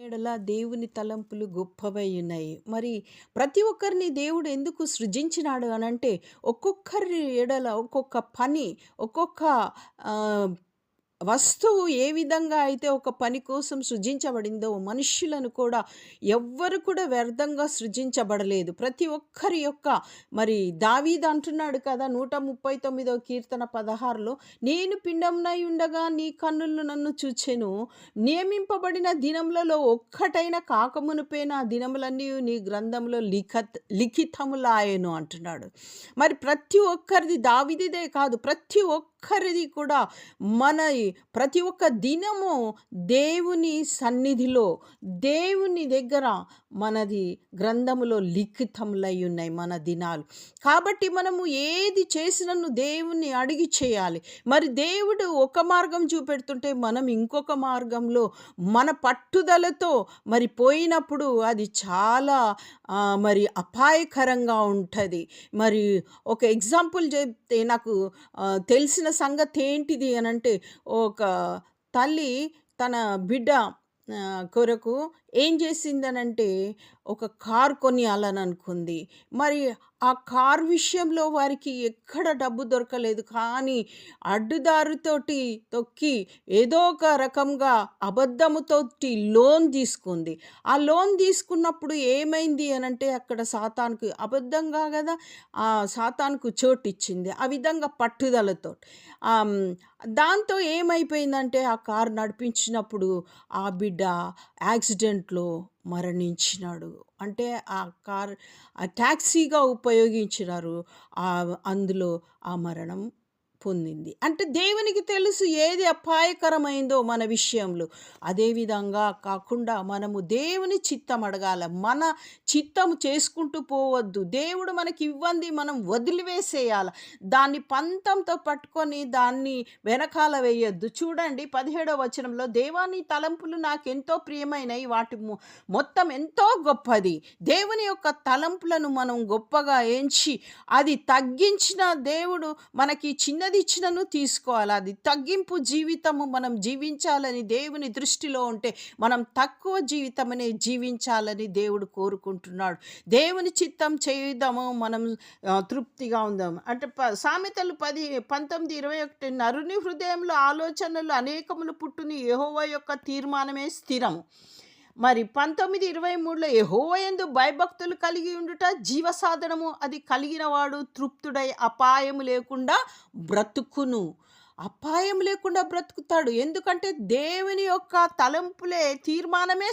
ఎడల దేవుని తలంపులు గొప్పవై ఉన్నాయి. మరి ప్రతి ఒక్కరిని దేవుడు ఎందుకు సృజించినాడు అనంటే, ఒక్కొక్కరి ఎడల ఒక్కొక్క పని, ఒక్కొక్క వస్తువు ఏ విధంగా అయితే ఒక పని కోసం సృజించబడిందో, మనుష్యులను కూడా ఎవ్వరు కూడా వ్యర్థంగా సృజించబడలేదు. ప్రతి ఒక్కరి యొక్క మరి దావీద్ అంటున్నాడు కదా! 139 కీర్తన 16లో నేను పిండమునై ఉండగా నీ కన్నులు నన్ను చూచెను. నియమింపబడిన దినములలో ఒక్కటైన కాకమునిపై నా దినములన్నీ నీ గ్రంథంలో లిఖత్ లిఖితములాయను అంటున్నాడు. మరి ప్రతి ఒక్కరిది దావిదిదే కాదు. ప్రతి ఒక్క ఒక్కరిది కూడా మన ప్రతి ఒక్క దినము దేవుని సన్నిధిలో, దేవుని దగ్గర మనది గ్రంథములో లిఖితములై ఉన్నాయి మన దినాలు. కాబట్టి మనము ఏది చేసినను దేవుణ్ణి అడిగి చేయాలి. మరి దేవుడు ఒక మార్గం చూపెడుతుంటే, మనం ఇంకొక మార్గంలో మన పట్టుదలతో మరి పోయినప్పుడు అది చాలా మరి అపాయకరంగా ఉంటుంది మరి ఒక ఎగ్జాంపుల్ చెప్తే నాకు తెలిసిన సంగతి ఏంటిది అంటే ఒక తల్లి తన బిడ్డ కొరకు ఏం చేసిందనంటే, ఒక కార్ కొనియాలననుకుంది. మరి ఆ కార్ విషయంలో వారికి ఎక్కడ డబ్బు దొరకలేదు. కానీ అడ్డుదారుతోటి తొక్కి ఏదో ఒక రకంగా అబద్ధముతోటి లోన్ తీసుకుంది. ఆ లోన్ తీసుకున్నప్పుడు ఏమైంది అనంటే, అక్కడ సాతానుకు అబద్ధంగా కదా ఆ సాతానుకు చోటిచ్చింది. ఆ విధంగా పట్టుదలతో దాంతో ఏమైపోయిందంటే, ఆ కారు నడిపించినప్పుడు ఆ బిడ్డ యాక్సిడెంట్ యాక్సిడెంట్‌లో మరణించినాడు. అంటే ఆ కార్ ఆ ట్యాక్సీగా ఉపయోగించినారు. అందులో ఆ మరణం పొందింది. అంటే దేవునికి తెలుసు ఏది అపాయకరమైందో మన విషయంలో. అదేవిధంగా కాకుండా మనము దేవుని చిత్తం అడగాల. మన చిత్తము చేసుకుంటూ పోవద్దు. దేవుడు మనకి ఇవ్వంది మనం వదిలివేసేయాల. దాన్ని పంతంతో పట్టుకొని దాన్ని వెనకాల వేయొద్దు. చూడండి 17వ వచనంలో దేవాని తలంపులు తలంపులు నాకెంతో ప్రియమైనవి వాటి మొత్తం ఎంతో గొప్పది. దేవుని యొక్క తలంపులను మనం గొప్పగా ఎంచి, అది తగ్గించిన దేవుడు మనకి చిన్న చిన్నది ఇచ్చినను తీసుకోవాలి. అది తగ్గింపు జీవితము మనం జీవించాలని దేవుని దృష్టిలో ఉంటే, మనం తక్కువ జీవితమనే జీవించాలని దేవుడు కోరుకుంటున్నాడు. దేవుని చిత్తం చేయుదాము మనం తృప్తిగా ఉందాం. అంటే ప సామెతలు 10 19, 21 నరుని హృదయంలో ఆలోచనలు అనేకములు పుట్టుని యహోవ యొక్క తీర్మానమే స్థిరము. మరి పంతొమ్మిది ఇరవై మూడులో ఎహోయందు భయభక్తులు కలిగి ఉండుట జీవసాధనము. అది కలిగినవాడు తృప్తుడై అపాయము లేకుండా బ్రతుకును. అపాయం లేకుండా బ్రతుకుతాడు. ఎందుకంటే దేవుని యొక్క తలంపులే తీర్మానమే